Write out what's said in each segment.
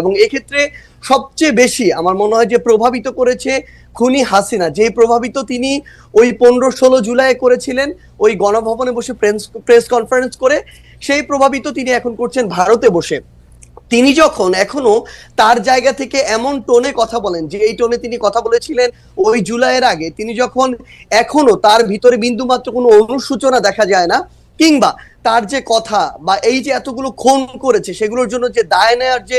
এবং এক্ষেত্রে সবচেয়ে বেশি আমার মনে হয় যে প্রভাবিত করেছে খুনি হাসিনা। যে প্রভাবিত তিনি ওই পনেরো ষোলো জুলাই করেছিলেন, ওই গণভবনে বসে প্রেস কনফারেন্স করে, সেই প্রভাবিত তিনি এখন করছেন ভারতে বসে। তিনি যখন এখনও তার জায়গা থেকে এমন টোনে কথা বলেন, যে এই টোনে তিনি কথা বলেছিলেন ওই জুলাইয়ের আগে, তিনি যখন এখনও তার ভিতরে বিন্দুমাত্র কোনো অনুসূচনা দেখা যায় না, কিংবা তার যে কথা বা এই যে এতগুলো খুন করেছে, সেগুলোর জন্য যে দায় নেওয়ার যে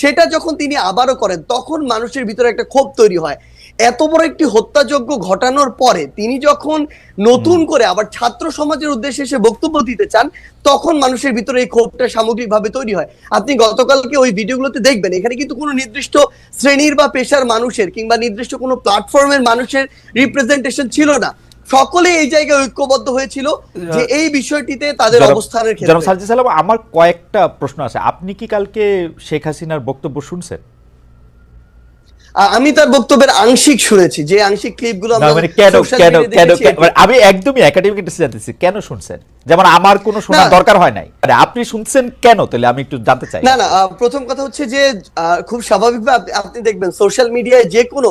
সেটা যখন তিনি আবারও করেন তখন মানুষের ভিতরে একটা ক্ষোভ তৈরি হয়। এত বড় একটি হত্যাযজ্ঞ ঘটানোর পরে তিনি যখন নতুন করে আবার ছাত্র সমাজের উদ্দেশ্যে এসে বক্তব্য দিতে চান তখন মানুষের ভিতরে এই ক্ষোভটা সামগ্রিকভাবে তৈরি হয়। আপনি গতকালকে ওই ভিডিওগুলোতে দেখবেন এখানে কিন্তু কোনো নির্দিষ্ট শ্রেণির বা পেশার মানুষের কিংবা নির্দিষ্ট কোনো প্ল্যাটফর্মের মানুষের রিপ্রেজেন্টেশন ছিল না। সকলে এই জায়গায় ঐক্যবদ্ধ হয়েছিল যে এই বিষয়টিতে তাদের অবস্থানের ক্ষেত্রে। সার্জি সালাম আমার কয়েকটা প্রশ্ন আছে। আপনি কি কালকে শেখ হাসিনার বক্তব্য শুনছেন? আমি তার বক্তব্যের আংশিক শুনেছি। যে আংশিক ক্লিপগুলো মানে কেন কেন কেন মানে আমি একদমই একাডেমিক ইন্টারেস্ট জানতেছি কেন শুনছেন? যেমন আমার কোনো শোনার দরকার হয় নাই। মানে আপনি শুনছেন কেন? তাহলে আমি একটু জানতে চাই। না না প্রথম কথা হচ্ছে যে খুব স্বাভাবিকভাবে আপনি দেখবেন সোশ্যাল মিডিয়ায় যে কোনো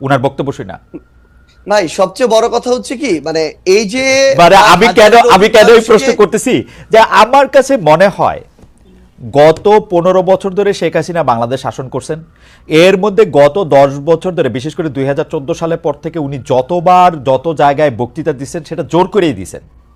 উনার বক্তব্য শুনে নাই সবচেয়ে বড় কথা হচ্ছে কি মানে এই যে মানে আমি কেন আমি কেন এই প্রশ্ন করতেছি যে আমার কাছে মনে হয় গত পনেরো বছর ধরে শেখ হাসিনা বাংলাদেশ শাসন করছেন। এর মধ্যে গত দশ বছর ধরে বিশেষ করে দুই সালের পর থেকে উনি যতবার যত জায়গায় বক্তৃতা দিচ্ছেন সেটা জোর করেই দিছেন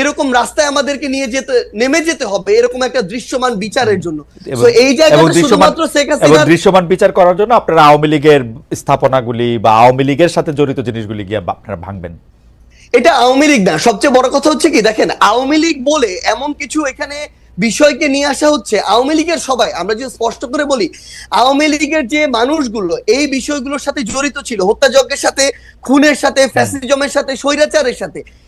এরকম রাস্তায় আমাদেরকে নিয়ে যেতে নেমে যেতে হবে এরকম একটা দৃশ্যমান বিচারের জন্য। এই জায়গাটা দৃশ্যমান শুধুমাত্র শেখ এবং হাসিনার দৃশ্যমান বিচার করার জন্য আপনারা আওয়ামী লীগের স্থাপনাগুলি বা আওয়ামী লীগের সাথে জড়িত জিনিসগুলি গিয়ে আপনারা ভাঙবেন। এটা আওয়ামী লীগ না সবচেয়ে বড় কথা হচ্ছে কি দেখেন আওয়ামী লীগ বলে এমন কিছু এখানে বিষয়কে নিয়ে আসা হচ্ছে আওয়ামী লীগের সবাই আমরা যে স্পষ্ট করে বলি আওয়ামী লীগের যে মানুষগুলো এই বিষয়গুলোর সাথে জড়িত ছিল হত্যাযজ্ঞের সাথে খুনের সাথে ফ্যাসিজমের সাথে স্বৈরাচারের সাথে